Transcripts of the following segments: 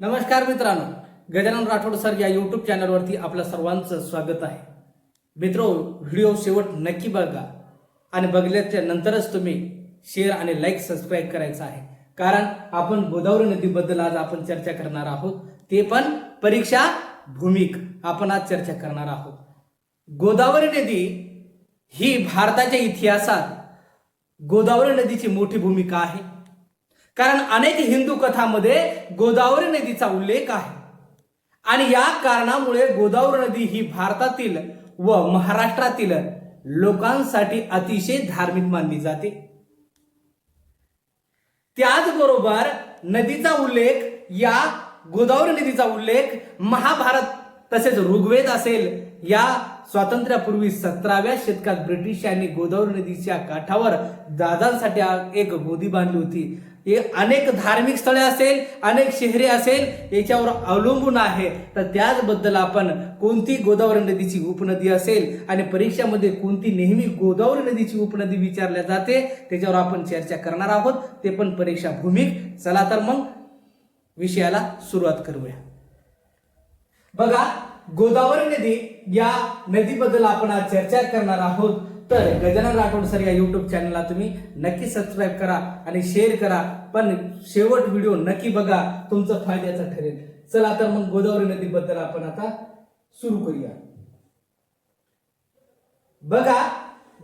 नमस्कार मित्रांनो गजानन राठोड सर या यूट्यूब चॅनलवरती आपल्या सर्वांचं स्वागत आहे. मित्रो व्हिडिओ शेवट नक्की बघा आणि बघल्याच्या नंतरच तुम्ही शेअर आणि लाईक सबस्क्राईब करायचं आहे. कारण आपण गोदावरी नदीबद्दल आज आपण चर्चा करणार आहोत. ते पण परीक्षा भूमिक आपण आज चर्चा करणार आहोत. गोदावरी नदी ही भारताच्या इतिहासात गोदावरी नदीची मोठी भूमिका आहे. कारण अनेक हिंदू कथामध्ये गोदावरी नदीचा उल्लेख आहे. आणि या कारणामुळे गोदावरी नदी ही भारतातील व महाराष्ट्रातील लोकांसाठी अतिशय धार्मिक मानली जाते. त्याचबरोबर नदीचा उल्लेख या गोदावरी नदीचा उल्लेख महाभारत तसेच ऋग्वेद असेल या स्वातंत्र्यापूर्वी सतराव्या शतकात ब्रिटिशांनी गोदावरी नदीच्या काठावर दादांसाठी एक गोदी बांधली होती. हे अनेक धार्मिक स्थळे असेल अनेक शहरे असेल याच्यावर अवलंबून आहे. तर त्याचबद्दल आपण कोणती गोदावरी नदीची उपनदी असेल आणि परीक्षामध्ये कोणती नेहमी गोदावरी नदीची उपनदी विचारल्या जाते त्याच्यावर आपण चर्चा करणार आहोत. ते पण परीक्षा भूमिक चला तर मग विषयाला सुरुवात करूया. बघा गोदावरी नदी या नदीबद्दल आपण आज चर्चा करणार आहोत. तर गजानन राठोड सर या युट्यूब चॅनलला तुम्ही नक्की सबस्क्राईब करा आणि शेअर करा. पण शेवट व्हिडिओ नक्की बघा तुमचं फायद्याचं ठरेल. चला तर मग गोदावरी नदीबद्दल आपण आता सुरू करूया. बघा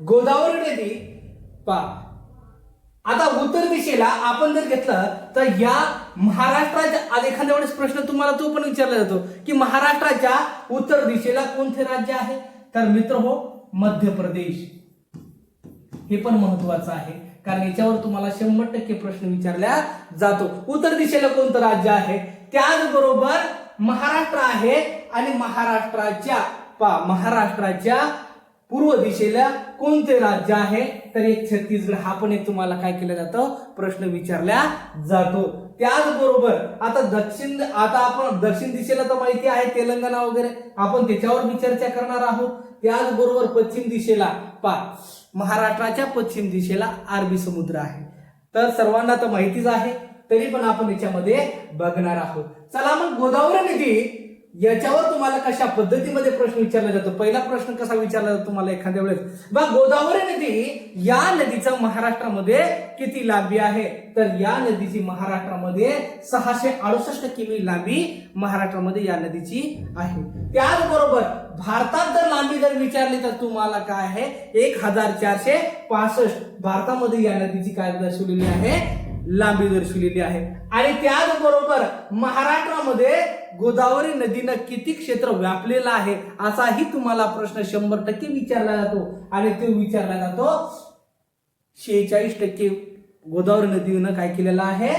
गोदावरी नदी पा आता उत्तर दिशेला आपण जर घेतलं तर या महाराष्ट्राच्या आज एखाद्या वेळेस प्रश्न तुम्हाला तो पण विचारला जातो की महाराष्ट्राच्या उत्तर दिशेला कोणते राज्य आहे? तर मित्र हो मध्य प्रदेश. हे पण महत्वाचं आहे. कारण याच्यावर तुम्हाला शंभर टक्के प्रश्न विचारला जातो. उत्तर दिशेला कोणतं राज्य आहे? त्याचबरोबर महाराष्ट्र आहे आणि महाराष्ट्राच्या पा महाराष्ट्राच्या पूर्व दिशेला कोणते राज्य आहे? तर एक छत्तीसगड हा पण एक तुम्हाला काय केलं जातं? प्रश्न विचारला जातो. त्याचबरोबर आता दक्षिण आता आपण दक्षिण दिशेला तर माहिती आहे तेलंगणा वगैरे. आपण त्याच्यावर मी चर्चा करणार आहोत. त्याचबरोबर पश्चिम दिशेला पा महाराष्ट्राच्या पश्चिम दिशेला अरबी समुद्र आहे. तर सर्वांना तर माहितीच आहे तरी पण आपण याच्यामध्ये बघणार आहोत. चला मग गोदावरी नदी याच्यावर तुम्हाला कशा पद्धतीमध्ये प्रश्न विचारला जातो? पहिला प्रश्न कसा विचारला जातो तुम्हाला एखाद्या वेळेस? बा गोदावरी नदी या नदीचा महाराष्ट्रामध्ये किती लांबी आहे? तर या नदीची महाराष्ट्रामध्ये सहाशे अडुसष्ट किमी लांबी महाराष्ट्रामध्ये या नदीची आहे. त्याचबरोबर भारतात जर लांबी जर विचारली तर तुम्हाला काय आहे? एक हजार चारशे पासष्ट. भारतामध्ये या नदीची काय दर्शवलेली आहे. लांबी दर्शवलेली आहे. आणि त्याचबरोबर महाराष्ट्रामध्ये गोदावरी नदीनं किती क्षेत्र व्यापलेलं आहे असाही तुम्हाला प्रश्न शंभर टक्के विचारला जातो. आणि तो विचारला जातो शेहेचाळीस टक्के गोदावरी नदीनं काय केलेलं आहे?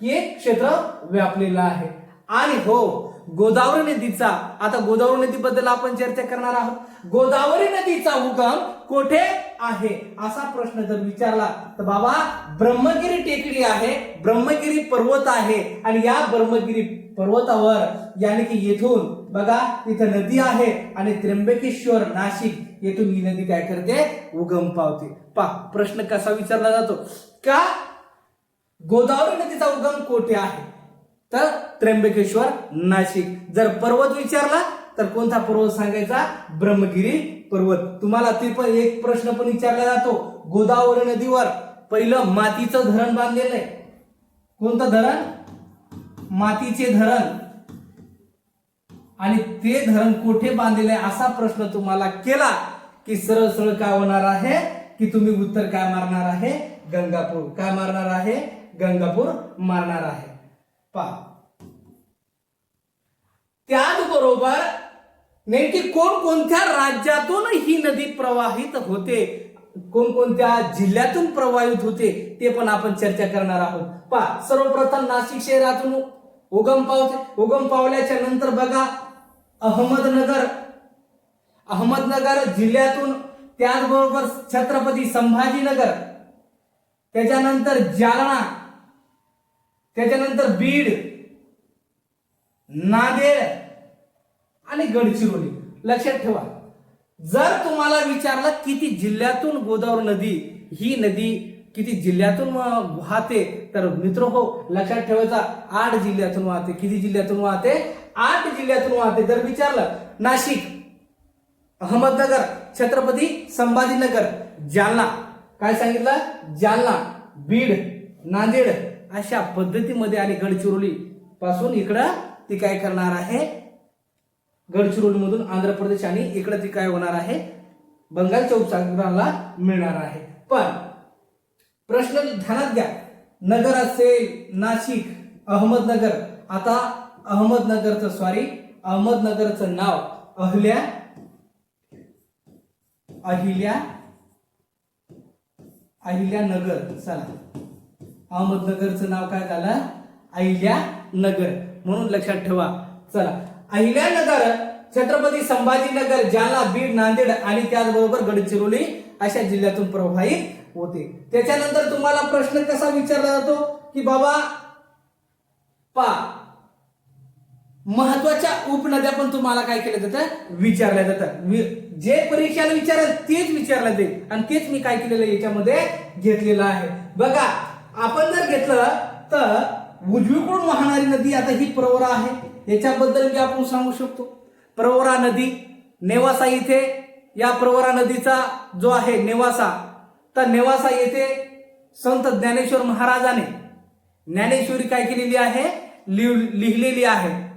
की एक क्षेत्र व्यापलेलं आहे. आणि हो गोदावरी नदीचा आता गोदावरी नदीबद्दल आपण चर्चा करणार आहोत. गोदावरी नदीचा उगम कोठे आहे? असा प्रश्न जर विचारला तर बाबा ब्रह्मगिरी टेकडी आहे ब्रह्मगिरी पर्वत आहे आणि या ब्रह्मगिरी पर्वतावर याने की येथून बघा इथं नदी आहे आणि त्र्यंबकेश्वर नाशिक येथून ही नदी काय करते? उगम पावते. पा प्रश्न कसा विचारला जातो? का गोदावरी नदीचा उगम कोठे आहे? तर त्र्यंबकेश्वर नाशिक. जर पर्वत विचारला तर कोणता पर्वत सांगायचा? ब्रह्मगिरी पर्वत. तुम्हाला ते पण एक प्रश्न पण विचारला जातो. गोदावरी नदीवर पहिलं मातीचं धरण बांधलेलं आहे. कोणतं धरण? मातीचे धरण. आणि ते धरण कोठे बांधलेलं आहे असा प्रश्न तुम्हाला केला की सरळ सरळ काय होणार आहे? की तुम्ही उत्तर काय मारणार आहे? गंगापूर. काय मारणार आहे? गंगापूर मारणार आहे. पहा. त्याचबरोबर नेमकी कोणकोणत्या राज्यातून ही नदी प्रवाहित होते? कोणकोणत्या जिल्ह्यातून प्रवाहित होते? ते पण आपण चर्चा करणार आहोत. पहा सर्वप्रथम नाशिक शहरातून उगम पावते उगम पावल्याच्या नंतर बघा अहमदनगर. अहमदनगर जिल्ह्यातून त्याचबरोबर छत्रपती संभाजीनगर त्याच्यानंतर जालना त्याच्यानंतर बीड नांदेड आणि गडचिरोली. लक्षात ठेवा. जर तुम्हाला विचारलं किती जिल्ह्यातून गोदावरी नदी ही नदी किती जिल्ह्यातून वाहते तर मित्र हो लक्षात ठेवायचा. आठ जिल्ह्यातून वाहते. किती जिल्ह्यातून वाहते? आठ जिल्ह्यातून वाहते. जर विचारलं नाशिक अहमदनगर छत्रपती संभाजीनगर जालना. काय सांगितलं? जालना बीड नांदेड अशा पद्धतीमध्ये आणि गडचिरोली पासून इकडं ती काय करणार आहे? गडचिरोलीमधून आंध्र प्रदेश आणि इकडं ती काय होणार आहे? बंगालच्या उपसागराला मिळणार आहे. पण प्रश्न ध्यानात घ्या. नगर असेल नाशिक अहमदनगर. आता अहमदनगरचं सॉरी अहमदनगरचं नाव अहल्या अहिल्या अहिल्यानगर. चला. अहमदनगरचं नाव काय झालं? अहिल्यानगर. म्हणून लक्षात ठेवा. चला. अहिल्यानगर छत्रपती संभाजीनगर जालना बीड नांदेड आणि त्याचबरोबर गडचिरोली अशा जिल्ह्यातून प्रभावित होते. त्याच्यानंतर तुम्हाला प्रश्न कसा विचारला जातो? की बाबा पा महत्त्वाच्या उपनद्या पण तुम्हाला काय केलं जातं विचारल्या जातात. जे परीक्षेला विचारेल तेच विचारलं जाईल. आणि तेच मी काय केलेलं याच्यामध्ये घेतलेलं आहे. बघा आपण जर घेतलं तर उजवीकडून वाहणारी नदी आता ही प्रवरा आहे. याच्याबद्दल मी आपण सांगू शकतो. प्रवरा नदी नेवासा इथे या प्रवरा नदीचा जो आहे नेवासा तर नेवासा येथे संत ज्ञानेश्वर महाराजाने ज्ञानेश्वरी काय केलेली आहे? लिहिलेली आहे.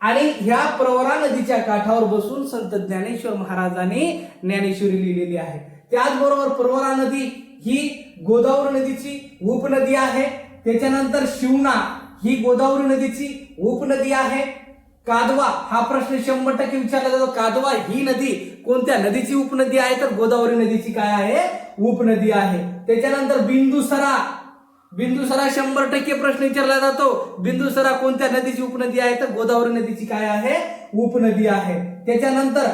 आणि ह्या प्रवरा नदीच्या काठावर बसून संत ज्ञानेश्वर महाराजांनी ज्ञानेश्वरी लिहिलेली आहे. त्याचबरोबर प्रवरा नदी ही गोदावरी नदीची उपनदी आहे. त्याच्यानंतर शिवना ही गोदावरी नदीची उपनदी आहे. कादवा हा प्रश्न शंभर टक्के विचारला जातो. कादवा ही नदी कोणत्या नदीची उपनदी आहे? तर गोदावरी नदीची काय आहे? उपनदी आहे. त्याच्यानंतर बिंदुसरा. बिंदुसरा शंभर टक्के प्रश्न विचारला जातो. बिंदुसरा कोणत्या नदीची उपनदी आहे? तर गोदावरी नदीची काय आहे? उपनदी आहे. त्याच्यानंतर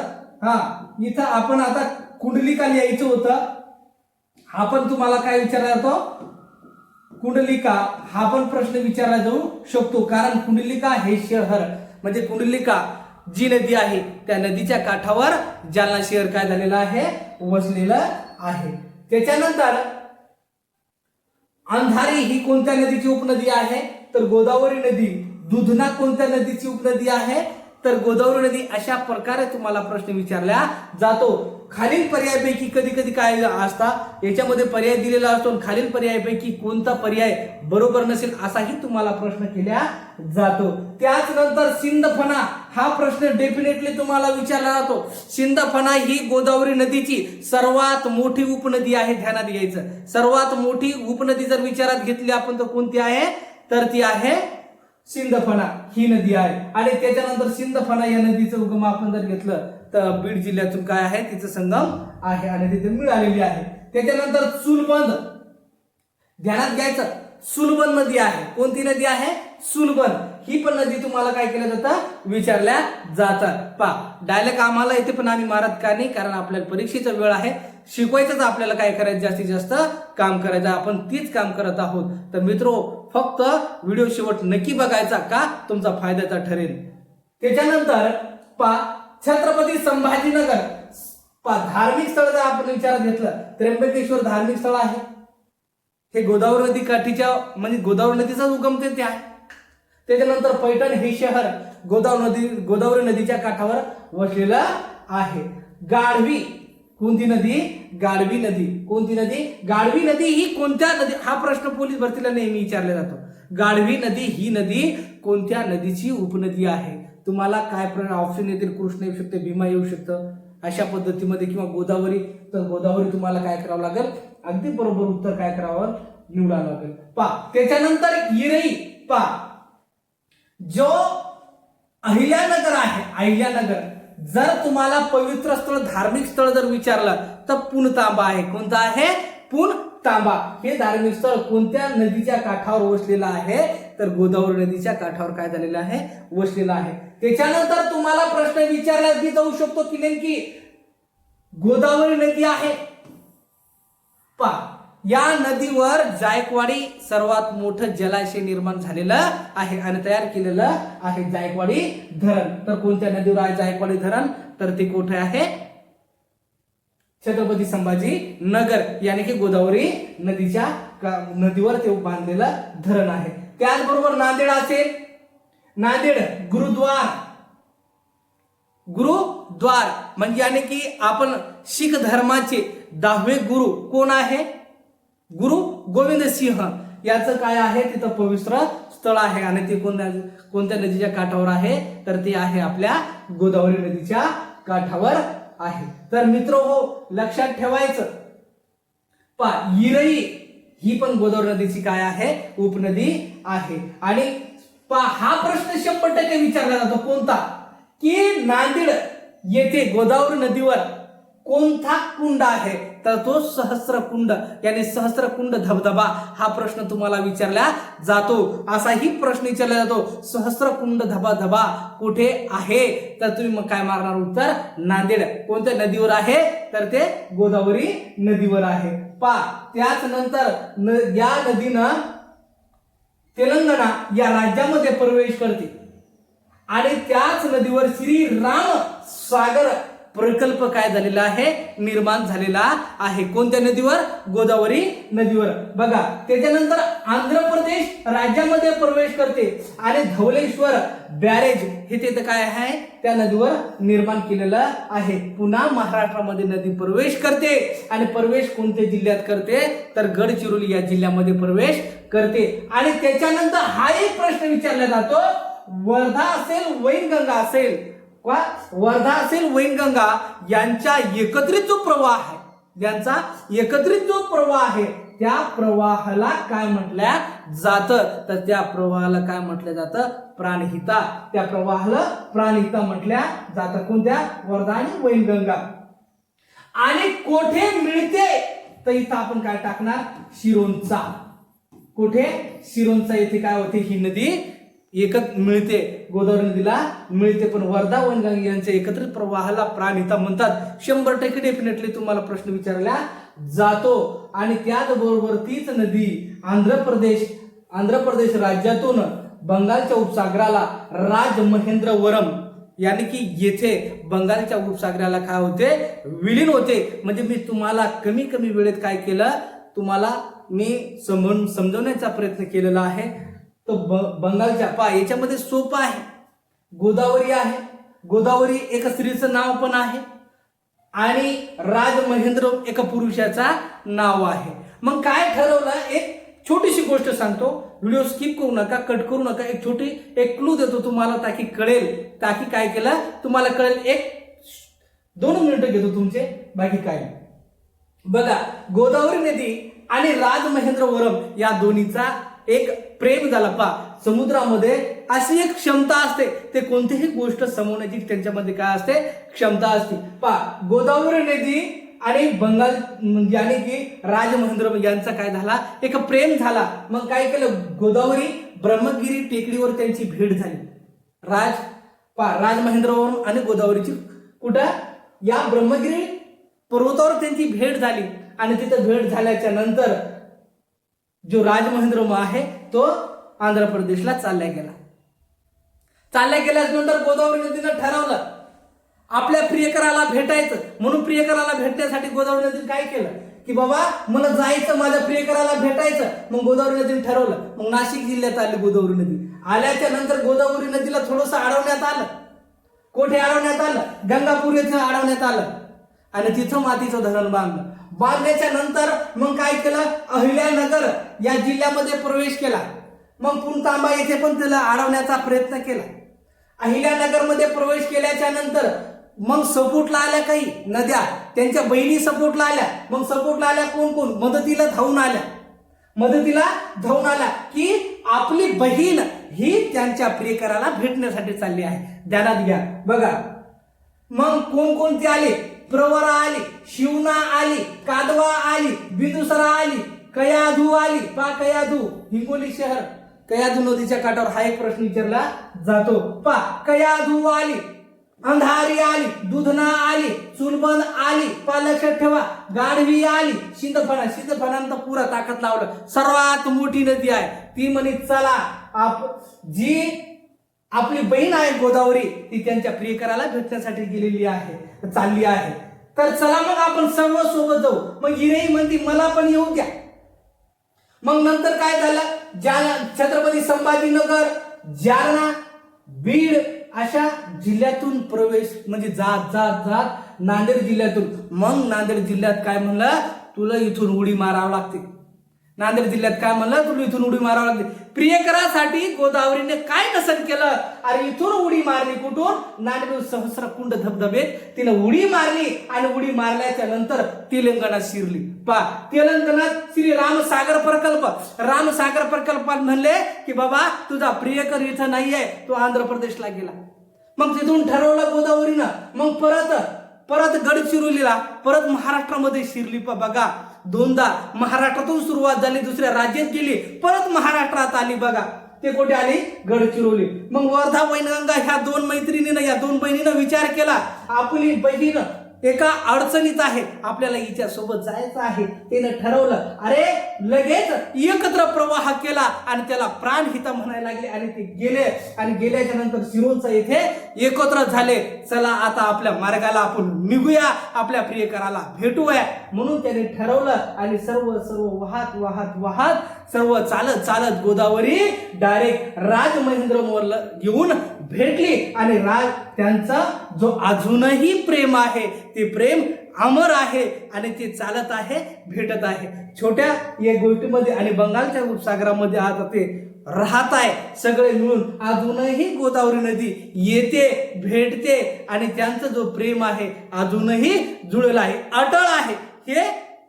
हा इथं आपण आता कुंडलिका लिहायचं होतं. हा पण तुम्हाला काय विचारला जातो? कुंडलिका हा पण प्रश्न विचारला जाऊ शकतो. कारण कुंडलिका हे शहर म्हणजे कुंडलिका जी नदी आहे त्या नदीच्या काठावर जालना शहर काय झालेलं आहे? वसलेलं आहे. त्याच्यानंतर अंधारी ही कोणत्या नदीची उपनदी आहे? तर गोदावरी नदी दुधना कोणत्या नदीची उपनदी आहे? तर गोदावरी नदी अशा प्रकारे तुम्हाला प्रश्न विचारला जातो. खालील पर्यायापैकी कधी कधी काय असता? याच्यामध्ये पर्याय दिलेला असतो आणि खालील पर्यायापैकी कोणता पर्याय बरोबर नसेल असाही तुम्हाला प्रश्न केला जातो. त्याच नंतर सिंदफणा हा प्रश्न डेफिनेटली तुम्हाला विचारला जातो. सिंदफणा ही गोदावरी नदीची सर्वात मोठी उपनदी आहे ध्यानात घ्यायचं. सर्वात मोठी उपनदी जर विचारात घेतली आपण तर कोणती आहे? तर ती आहे सिंदफणा ही नदी आहे. आणि त्याच्यानंतर सिंदफणा या नदीचं उगम आपण जर घेतलं तर बीड जिल्ह्यातून काय आहे? तिचं संगम आहे आणि तिथे मिळालेली आहे. त्याच्यानंतर चुलबंद ध्यानात घ्यायचं. सुलबन नदी आहे. कोणती नदी आहे? सुलबन. ही पण नदी तुम्हाला काय केलं जातं? विचारल्या जातात. पा डायलेक्ट आम्हाला इथे पण आम्ही मारत का नाही? कारण आपल्याला परीक्षेचा वेळ आहे. शिकवायचंच आपल्याला काय करायचं? जास्तीत जास्त काम करायचं. आपण तीच काम करत आहोत. तर मित्रो फक्त व्हिडिओ शेवट नक्की बघायचा का? तुमचा फायद्याचा ठरेल. त्याच्यानंतर पा छत्रपती संभाजीनगर. पा धार्मिक स्थळ जर आपण विचारात घेतलं त्र्यंबकेश्वर धार्मिक स्थळ आहे. हे गोदावरी नदी काठीच्या म्हणजे गोदावरी नदीचाच उगम ते आहे. त्याच्यानंतर पैठण हे शहर गोदावरी नदी गोदावरी नदीच्या काठावर वसलेलं आहे. गाढवी कोणती नदी? गाढवी नदी. कोणती नदी? गाढवी नदी ही कोणत्या नदी? हा प्रश्न पोलीस भरतीला नेहमी विचारला जातो. गाढवी नदी ही नदी कोणत्या नदीची उपनदी आहे? तुम्हाला काय ऑप्शन येतील? कृष्ण येऊ शकते भीमा येऊ शकतं. अशा पद्धतीमध्ये किंवा गोदावरी तर गोदावरी तुम्हाला काय करावं लागेल? अगदी बरोबर उत्तर काय करावं? निवडावं लागेल. पा त्याच्यानंतर इरई पा जो अहिल्यानगर आहे अहिल्यानगर. जर तुम्हाला पवित्र स्थळ धार्मिक स्थळ जर विचारलं तर पुन तांबा आहे. कोणता आहे? पुण तांबा. हे धार्मिक स्थळ कोणत्या नदीच्या काठावर वसलेलं आहे? तर गोदावरी नदीच्या काठावर काय झालेलं आहे? वसलेलं आहे. त्याच्यानंतर तुम्हाला प्रश्न विचारला की जाऊ शकतो की नेमकी गोदावरी नदी आहे. पहा. या नदीवर जायकवाडी सर्वात मोठं जलाशय निर्माण झालेलं आहे आणि तयार केलेलं आहे जायकवाडी धरण. तर कोणत्या नदीवर आहे जायकवाडी धरण? तर ते कुठे आहे? छत्रपती संभाजी नगर याने की गोदावरी नदीच्या नदीवर ते बांधलेलं धरण आहे. त्याचबरोबर नांदेड असेल. नांदेड गुरुद्वार. गुरुद्वार. म्हणजे याने की आपण शीख धर्माचे दहावे गुरु कोण आहे? गुरु गोविंद सिंह याचं काय आहे? तिथं पवित्र स्थळ आहे आणि ते कोणत्या कोणत्या नदीच्या काठावर आहे? तर ते आहे आपल्या गोदावरी नदीच्या काठावर आहे. तर मित्र हो लक्षात ठेवायचं. पा इरई ही पण गोदावरी नदीची काय आहे? उपनदी आहे. आणि पा हा प्रश्न शंभर टक्के विचारला जातो. कोणता? की नांदेड येथे गोदावरी नदीवर कोणता कुंड आहे? तर तो सहस्रकुंड याने सहस्रकुंड धबधबा हा प्रश्न तुम्हाला विचारला जातो. असाही प्रश्न विचारला जातो सहस्रकुंड धबाधबा धबधबा कुठे आहे? तर तुम्ही मग काय मारणार उत्तर? नांदेड. कोणत्या नदीवर आहे? तर ते गोदावरी नदीवर आहे. पा त्याच नंतर न, या नदीनं तेलंगणा या राज्यामध्ये प्रवेश करते. आणि त्याच नदीवर श्री राम सागर प्रकल्प काय झालेला आहे? निर्माण झालेला आहे. कोणत्या नदीवर? गोदावरी नदीवर. बघा त्याच्यानंतर आंध्र प्रदेश राज्यामध्ये प्रवेश करते. आणि धवलेश्वर बॅरेज हे तिथं काय आहे? त्या नदीवर निर्माण केलेलं आहे. पुन्हा महाराष्ट्रामध्ये नदी प्रवेश करते. आणि प्रवेश कोणत्या जिल्ह्यात करते? तर गडचिरोली या जिल्ह्यामध्ये प्रवेश करते. आणि त्याच्यानंतर हा एक प्रश्न विचारला जातो. वर्धा असेल वैनगंगा असेल. वा वर्धा असेल वैनगंगा यांच्या एकत्रित जो प्रवाह आहे यांचा एकत्रित जो प्रवाह आहे त्या प्रवाहाला काय म्हटल्या जातं? तर त्या प्रवाहाला काय म्हटलं जातं? प्राणहिता. त्या प्रवाहाला प्राणहिता म्हटल्या जातं. कोणत्या? वर्धा आणि वैनगंगा. आणि कोठे मिळते? तर इथं आपण काय टाकणार? शिरोंचा. कुठे? शिरोंचा येथे काय होते? ही नदी एकच मिळते. गोदावरी नदीला मिळते पण वर्धा वनगंगा यांच्या एकत्रित प्रवाहाला प्राणिता म्हणतात. शंभर टक्के डेफिनेटली तुम्हाला प्रश्न विचारला जातो. आणि त्याचबरोबर तीच नदी आंध्र प्रदेश आंध्र प्रदेश राज्यातून बंगालच्या उपसागराला राजमहेंद्रवरम यानी की येथे बंगालच्या उपसागराला काय होते? विलीन होते. म्हणजे मी तुम्हाला कमी कमी वेळेत काय केलं? तुम्हाला मी समजून समजवण्याचा प्रयत्न केलेला आहे. तो ब- बंगालच्या पा याच्यामध्ये सोपं आहे. गोदावरी आहे. गोदावरी एका स्त्रीचं नाव पण आहे. आणि राज महेंद्र एका पुरुषाचा नाव आहे. मग काय ठरवलं? एक छोटीशी गोष्ट सांगतो. व्हिडिओ स्किप करू नका कट करू नका. एक छोटी एक क्लू देतो तुम्हाला ताकी कळेल. ताकी काय केलं? तुम्हाला कळेल एक दोन मिनिटं घेतो तुमचे. बाकी काय बघा गोदावरी नदी आणि राजमहेंद्रवरम या दोन्हीचा एक प्रेम झाला पा समुद्रामध्ये अशी एक क्षमता असते. ते कोणतीही गोष्ट समवण्याची त्यांच्यामध्ये काय असते? क्षमता असते. पा गोदावरी नदी आणि बंगाल म्हणजे आणि की राजमहेंद्र यांचा काय झाला? एक प्रेम झाला. मग काय केलं? गोदावरी ब्रह्मगिरी टेकडीवर त्यांची भेट झाली. राज पा राजमहेंद्रवरून आणि गोदावरीची कुठं? या ब्रह्मगिरी पर्वतावर त्यांची भेट झाली. आणि तिथं भेट झाल्याच्यानंतर जो राजमहेंद्र आहे तो आंध्र प्रदेशला चालल्या गेला. चालल्या गेल्यानंतर गोदावरी नदीनं ठरवलं आपल्या प्रियकराला भेटायचं. म्हणून प्रियकराला भेटण्यासाठी गोदावरी नदीने काय केलं? की बाबा मला जायचं माझ्या प्रियकराला भेटायचं. मग गोदावरी नदीने ठरवलं. मग नाशिक जिल्ह्यात आली गोदावरी नदी. आल्याच्यानंतर गोदावरी नदीला थोडंसं अडवण्यात आलं. कोठे अडवण्यात आलं? गंगापूर येथे अडवण्यात आलं. आणि तिथं मातीचं धरण बांधलं. बांधल्याच्या नंतर मग काय केलं? अहिल्यानगर या जिल्ह्यामध्ये प्रवेश केला. मग पुणतांबा येथे पण त्याला अडवण्याचा प्रयत्न केला. अहिल्यानगरमध्ये प्रवेश केल्याच्यानंतर मग सपोर्टला आल्या काही? नद्या. त्यांच्या बहिणी सपोर्टला आल्या. मग सपोर्टला आल्या कोण कोण? मदतीला धावून आल्या. मदतीला धावून आल्या की आपली बहीण ही त्यांच्या प्रियकराला भेटण्यासाठी चालली आहे. ध्यानात घ्या. बघा. मग कोण कोणते आले? प्रवरा आली शिवना आली कादवा आली बिंदुसरा आली कयाधू आली. पा कयाधू हिंगोली शहर. कयाधू नदीच्या काठावर हा एक प्रश्न विचारला जातो. पा कयाधू आली अंधारी आली दुधना आली चुलबंद आली. पा लक्षात ठेवा गाढवी आली. शिंदफणा शिंदफणानं पुरा ताकद लावलं. सर्वात मोठी नदी आहे. ती म्हणे चला आप जी आपली बहीण आहे गोदावरी ती त्यांच्या प्रियकराला भेटण्यासाठी गेलेली आहे. चालली आहे. तर चला मग आपण सर्व सोबत जाऊ. मग हिरेही म्हणती मला पण येऊ द्या. मग नंतर काय झालं? जालना छत्रपती संभाजीनगर जालना बीड अशा जिल्ह्यातून प्रवेश म्हणजे जात जात जात नांदेड जिल्ह्यातून. मग नांदेड जिल्ह्यात काय म्हणलं? तुला इथून उडी मारावं लागते. नांदेड जिल्ह्यात काय म्हणलं? तुला इथून उडी मारावं लागली. प्रियकरासाठी गोदावरीने काय नसन केलं? अरे इथून उडी मारली कुठून? नांदेड सहस्र कुंड धबधबेत तिने उडी मारली आणि उडी मारल्याच्या नंतर तेलंगणात शिरली. पा तेलंगणात श्री रामसागर प्रकल्प. रामसागर प्रकल्पात म्हणले की बाबा तुझा प्रियकर इथं नाहीये तो आंध्र प्रदेशला गेला. मग तिथून ठरवलं गोदावरीनं. मग परत परत गडचिरोलीला परत महाराष्ट्रामध्ये शिरली. पा बघा दोनदा महाराष्ट्रातून सुरुवात झाली दुसऱ्या राज्यात गेली परत महाराष्ट्रात आली बघा. ते कुठे आली? गडचिरोली. मग वर्धा वैनगंगा ह्या दोन मैत्रिणीनं या दोन बहिणीनं विचार केला. आपली बहीण एका अडचणीत आहे. आपल्याला हिच्यासोबत जायचं आहे. तिनं ठरवलं अरे लगेच एकत्र प्रवाह केला आणि त्याला प्राणहिता म्हणायला लागले आणि ते गेले. आणि गेल्याच्यानंतर सिरोंचा येथे एकत्र झाले. चला आता आपल्या मार्गाला आपण निघूया. आपल्या प्रियकराला भेटूया. म्हणून त्याने ठरवलं आणि सर्व सर्व वाहत वाहत वाहत सर्व चालत चालत गोदावरी डायरेक्ट राजमहेंद्र मोरला घेऊन भेटली. आणि राज त्यांचा जो अजूनही प्रेम आहे ते प्रेम अमर आहे आणि ते चालत आहे भेटत आहे. छोट्या या गोष्टीमध्ये आणि बंगालच्या उपसागरामध्ये आता ते राहत आहे. सगळे मिळून अजूनही गोदावरी नदी येते भेटते आणि त्यांचं जो प्रेम आहे अजूनही जुळलं आहे. अटळ आहे. हे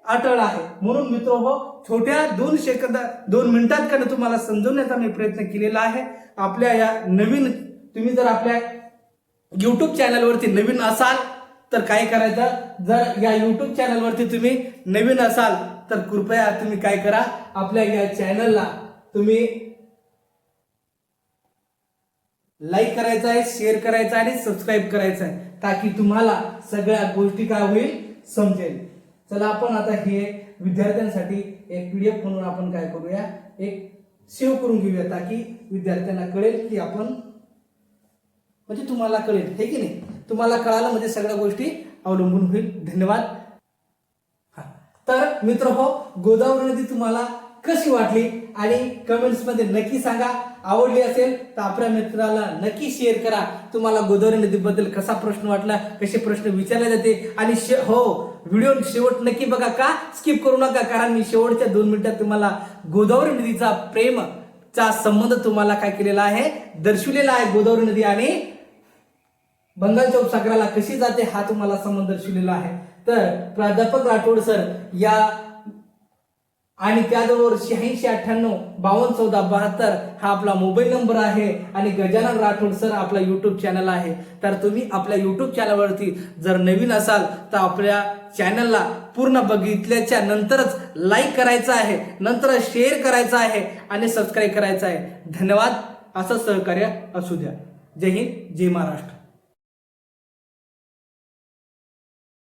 अटळ आहे. म्हणून मित्र हो छोट्या दोन सेकंदा दोन मिनिटात कडे तुम्हाला समजवण्याचा मी प्रयत्न केलेला आहे. आपल्या या नवीन तुम्ही जर आपल्या युट्यूब चॅनलवरती नवीन असाल तर काय करायचं? जर या युट्यूब चॅनलवरती तुम्ही नवीन असाल तर कृपया तुम्ही काय करा? आपल्या या चॅनलला तुम्ही लाईक करायचं आहे शेअर करायचं आहे आणि सबस्क्राईब करायचं आहे ताकी तुम्हाला सगळ्या गोष्टी काय होईल समजेल. चला आपण आता हे विद्यार्थ्यांसाठी एक पी डी एफ म्हणून आपण काय करूया? एक सेव्ह करून घेऊया ताकी विद्यार्थ्यांना कळेल की आपण म्हणजे तुम्हाला कळेल हे की नाही? तुम्हाला कळालं म्हणजे सगळ्या गोष्टी अवलंबून होईल. धन्यवाद. हा. तर मित्र हो गोदावरी नदी तुम्हाला कशी वाटली? आणि कमेंट्समध्ये नक्की सांगा. आवडली असेल तर आपल्या मित्राला नक्की शेअर करा. तुम्हाला गोदावरी नदीबद्दल कसा प्रश्न वाटला कसे प्रश्न विचारले जाते? आणि हो व्हिडिओ शेवट नक्की बघा का? स्किप करू नका कारण मी शेवटच्या दोन मिनिटात तुम्हाला गोदावरी नदीचा प्रेम चा संबंध तुम्हाला काय केलेला आहे? दर्शविलेला आहे गोदावरी नदी आणि बंगालच्या उपसागराला कशी जाते हा तुम्हाला संबंध दर्शविलेला आहे. तर प्राध्यापक राठोड सर या आणि त्याचबरोबर शहाऐंशी अठ्ठ्याण्णव बावन्न चौदा बहात्तर हा आपला मोबाईल नंबर आहे आणि गजानन राठोड सर आपला यूट्यूब चॅनल आहे. तर तुम्ही आपल्या यूट्यूब चॅनलवरती जर नवीन असाल तर आपल्या चॅनलला पूर्ण बघितल्याच्या नंतरच लाईक करायचं आहे नंतर शेअर करायचं आहे आणि सबस्क्राईब करायचं आहे. धन्यवाद. असं सहकार्य असू द्या. जय हिंद जय महाराष्ट्र.